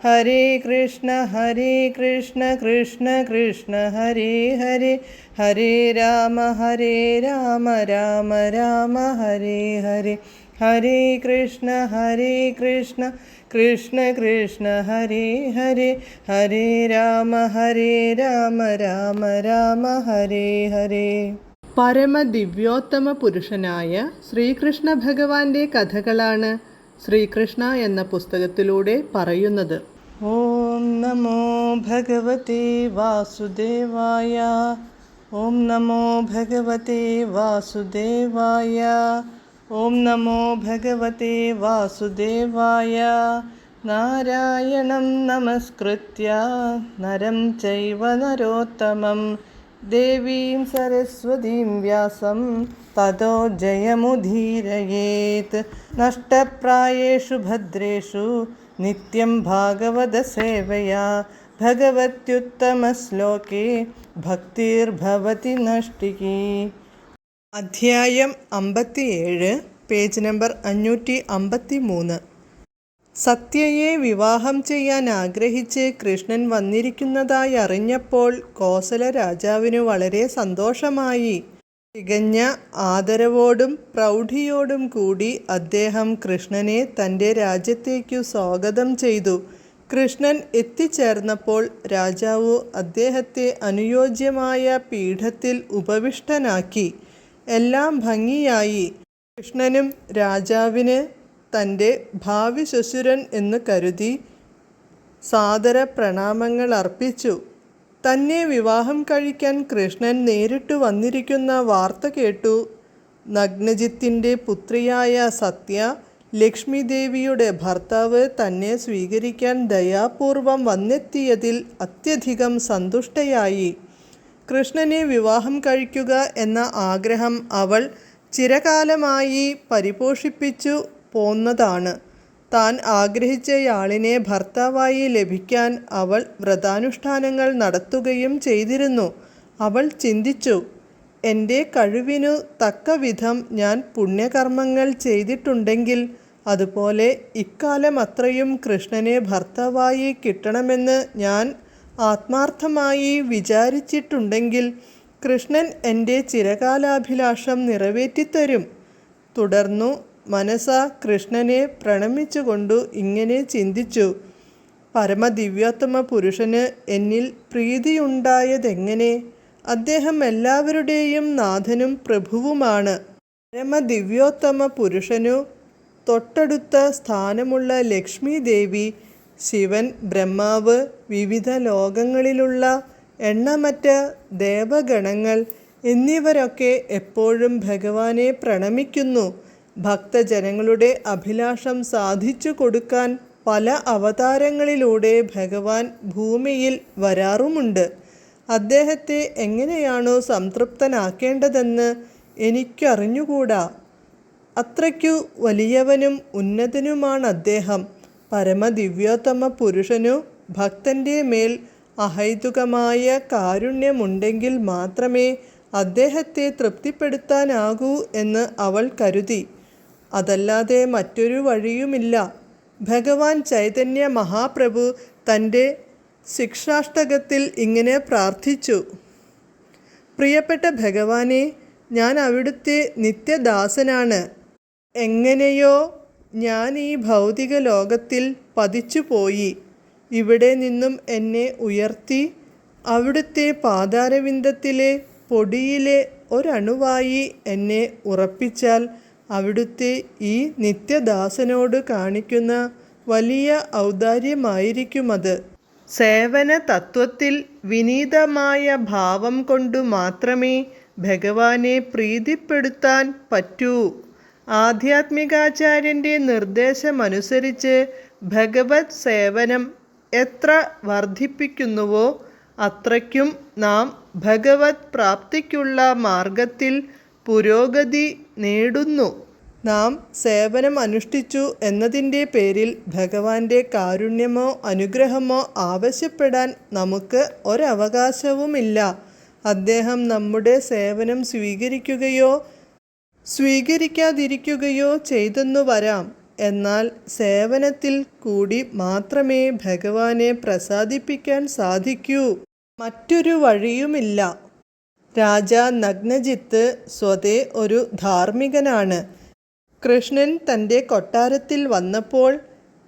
ഹരേ കൃഷ്ണ ഹരേ കൃഷ്ണ കൃഷ്ണ കൃഷ്ണ ഹരേ ഹരേ. ഹരേ രാമ ഹരേ രാമ രാമ രാമ ഹരേ ഹരേ. ഹരേ കൃഷ്ണ ഹരേ കൃഷ്ണ കൃഷ്ണ കൃഷ്ണ ഹരേ ഹരേ. ഹരേ രാമ ഹരേ രാമ രാമ രാമ ഹരേ പരമ ദിവ്യോത്തമ പുരുഷനായ ശ്രീകൃഷ്ണ ഭഗവാന്റെ കഥകളാണ് ശ്രീകൃഷ്ണ എന്ന പുസ്തകത്തിലൂടെ പറയുന്നത്. ഓം നമോ ഭഗവതേ വാസുദേവായ. ഓം നമോ ഭഗവതേ വാസുദേവായ. ഓം നമോ ഭഗവതേ വാസുദേവായ. നാരായണം നമസ്കൃത്യ. നരം ചൈവ നരോത്തമം. ദേവീം സരസ്വതീം വ്യാസം തതോ ജയമുദീരയേത്. നഷ്ടപ്രായേഷു ഭദ്രേഷു നിത്യം ഭാഗവതസേവയാ ഭഗവത്യുത്തമശ്ലോകേ ഭക്തിർഭവതി നഷ്ടികീ. അധ്യായം അമ്പത്തിയേഴ് പേജ് നമ്പർ അഞ്ഞൂറ്റി അമ്പത്തി മൂന്ന് സത്യയെ വിവാഹം ചെയ്യാൻ ആഗ്രഹിച്ച് കൃഷ്ണൻ വന്നിരിക്കുന്നതായി അറിഞ്ഞപ്പോൾ കോസല രാജാവിന് വളരെ സന്തോഷമായി. തികഞ്ഞ ആദരവോടും പ്രൗഢിയോടും കൂടി അദ്ദേഹം കൃഷ്ണനെ തന്റെ രാജ്യത്തേക്കു സ്വാഗതം ചെയ്തു. കൃഷ്ണൻ എത്തിച്ചേർന്നപ്പോൾ രാജാവ് അദ്ദേഹത്തെ അനുയോജ്യമായ പീഠത്തിൽ ഉപവിഷ്ടനാക്കി. എല്ലാം ഭംഗിയായി. കൃഷ്ണനും രാജാവിന് തന്റെ ഭാവി ശ്വശുരൻ എന്ന് കരുതി സാദര പ്രണാമങ്ങൾ അർപ്പിച്ചു തന്നെ വിവാഹം കഴിക്കാൻ കൃഷ്ണൻ നേരിട്ട് വന്നിരിക്കുന്ന വാർത്ത കേട്ടു. നഗ്നജിത്തിന്റെ പുത്രിയായ സത്യ ലക്ഷ്മി ദേവിയുടെ ഭർത്താവ് തന്നെ സ്വീകരിക്കാൻ ദയാപൂർവം വന്നെത്തിയതിൽ അത്യധികം സന്തുഷ്ടയായി. കൃഷ്ണനെ വിവാഹം കഴിക്കുക എന്ന ആഗ്രഹം അവൾ ചിരകാലമായി പരിപോഷിപ്പിച്ചു. പോന്നതാണ്. താൻ ആഗ്രഹിച്ചയാളിനെ ഭർത്താവായി ലഭിക്കാൻ അവൾ വ്രതാനുഷ്ഠാനങ്ങൾ നടത്തുകയും ചെയ്തിരുന്നു. അവൾ ചിന്തിച്ചു എന്റെ കഴിവിനു തക്ക വിധം ഞാൻ പുണ്യകർമ്മങ്ങൾ ചെയ്തിട്ടുണ്ടെങ്കിൽ അതുപോലെ ഇക്കാലം അത്രയും കൃഷ്ണനെ ഭർത്താവായി കിട്ടണമെന്ന് ഞാൻ ആത്മാർത്ഥമായി വിചാരിച്ചിട്ടുണ്ടെങ്കിൽ കൃഷ്ണൻ എന്റെ ചിരകാലാഭിലാഷം നിറവേറ്റിത്തരും. തുടർന്നു മനസ കൃഷ്ണനെ പ്രണമിച്ചുകൊണ്ടു ഇങ്ങനെ ചിന്തിച്ചു. പരമദിവ്യോത്തമ പുരുഷന് എന്നിൽ പ്രീതിയുണ്ടായതെങ്ങനെ? അദ്ദേഹം എല്ലാവരുടെയും നാഥനും പ്രഭുവുമാണ്. പരമദിവ്യോത്തമ പുരുഷനു തൊട്ടടുത്ത സ്ഥാനമുള്ള ലക്ഷ്മി ദേവി ശിവൻ ബ്രഹ്മാവ് വിവിധ ലോകങ്ങളിലുള്ള എണ്ണമറ്റ ദേവഗണങ്ങൾ എന്നിവരൊക്കെ എപ്പോഴും ഭഗവാനെ പ്രണമിക്കുന്നു. ഭക്തജനങ്ങളുടെ അഭിലാഷം സാധിച്ചു കൊടുക്കാൻ പല അവതാരങ്ങളിലൂടെ ഭഗവാൻ ഭൂമിയിൽ വരാറുമുണ്ട്. അദ്ദേഹത്തെ എങ്ങനെയാണോ സംതൃപ്തനാക്കേണ്ടതെന്ന് എനിക്കറിഞ്ഞുകൂടാ. അത്രയ്ക്കു വലിയവനും ഉന്നതനുമാണ് അദ്ദേഹം. പരമദിവ്യോത്തമ പുരുഷനു ഭക്തന്റെ മേൽ അഹൈതുകമായ കാരുണ്യമുണ്ടെങ്കിൽ മാത്രമേ അദ്ദേഹത്തെ തൃപ്തിപ്പെടുത്താനാകൂ എന്ന് അവൾ കരുതി. അതല്ലാതെ മറ്റൊരു വഴിയുമില്ല. ഭഗവാൻ ചൈതന്യ മഹാപ്രഭു തന്റെ ശിക്ഷാഷ്ടകത്തിൽ ഇങ്ങനെ പ്രാർത്ഥിച്ചു. പ്രിയപ്പെട്ട ഭഗവാനെ ഞാൻ അവിടുത്തെ നിത്യദാസനാണ്. എങ്ങനെയോ ഞാൻ ഈ ഭൗതിക ലോകത്തിൽ പതിച്ചു പോയി ഇവിടെ നിന്നും എന്നെ ഉയർത്തി അവിടുത്തെ പാതാരവിന്ദത്തിലെ പൊടിയിലെ ഒരണുവായി എന്നെ ഉറപ്പിച്ചാൽ അവിടുത്തെ ഈ നിത്യദാസനോട് കാണിക്കുന്ന വലിയ ഔദാര്യമായിരിക്കുമത്. സേവന തത്വത്തിൽ വിനീതമായ ഭാവം കൊണ്ടു മാത്രമേ ഭഗവാനെ പ്രീതിപ്പെടുത്താൻ പറ്റൂ. ആധ്യാത്മികാചാര്യന്റെ നിർദ്ദേശമനുസരിച്ച് ഭഗവത് സേവനം എത്ര വർദ്ധിപ്പിക്കുന്നുവോ അത്രയ്ക്കും നാം ഭഗവത് പ്രാപ്തിക്കുള്ള മാർഗത്തിൽ പുരോഗതി നേടുന്നു. നാം സേവനം അനുഷ്ഠിച്ചു എന്നതിന്റെ പേരിൽ ഭഗവാന്റെ കാരുണ്യമോ അനുഗ്രഹമോ ആവശ്യപ്പെടാൻ നമുക്ക് ഒരവകാശവുമില്ല. അദ്ദേഹം നമ്മുടെ സേവനം സ്വീകരിക്കുകയോ സ്വീകരിക്കാതിരിക്കുകയോ ചെയ്തെന്നു വരാം. എന്നാൽ സേവനത്തിൽ കൂടി മാത്രമേ ഭഗവാനെ പ്രസാദിപ്പിക്കാൻ സാധിക്കൂ. മറ്റൊരു വഴിയുമില്ല. രാജ നഗ്നജിത്ത് സ്വതേ ഒരു ധാർമ്മികനാണ്. കൃഷ്ണൻ തന്റെ കൊട്ടാരത്തിൽ വന്നപ്പോൾ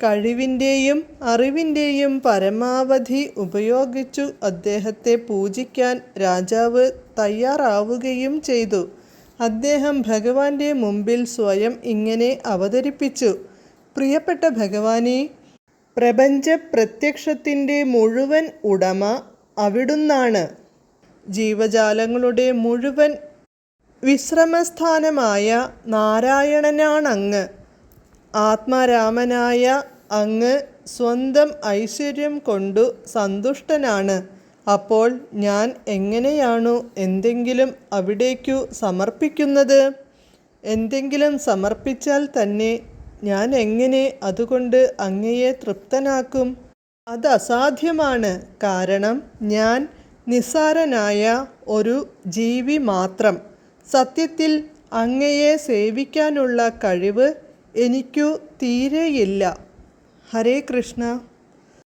കഴിവിന്റെയും അറിവിന്റെയും പരമാവധി ഉപയോഗിച്ചു അദ്ദേഹത്തെ പൂജിക്കാൻ രാജാവ് തയ്യാറാവുകയും ചെയ്തു. അദ്ദേഹം ഭഗവാന്റെ മുമ്പിൽ സ്വയം ഇങ്ങനെ അവതരിപ്പിച്ചു. പ്രിയപ്പെട്ട ഭഗവാനെ പ്രപഞ്ച പ്രത്യക്ഷത്തിന്റെ മുഴുവൻ ഉടമ അവിടുന്നാണ്. ജീവജാലങ്ങളുടെ മുഴുവൻ വിശ്രമസ്ഥാനമായ നാരായണനാണങ്ങ്. ആത്മാരാമനായ അങ്ങ് സ്വന്തം ഐശ്വര്യം കൊണ്ടു സന്തുഷ്ടനാണ്. അപ്പോൾ ഞാൻ എങ്ങനെയാണു എന്തെങ്കിലും അവിടേക്കു സമർപ്പിക്കുന്നത്? എന്തെങ്കിലും സമർപ്പിച്ചാൽ തന്നെ ഞാൻ എങ്ങനെ അതുകൊണ്ട് അങ്ങയെ തൃപ്തനാക്കും? അത് അസാധ്യമാണ്. കാരണം ഞാൻ നിസ്സാരനായ ഒരു ജീവി മാത്രം സത്യത്തിൽ അങ്ങയെ സേവിക്കാനുള്ള കഴിവ് എനിക്കു തീരെയില്ല. ഹരേ കൃഷ്ണ.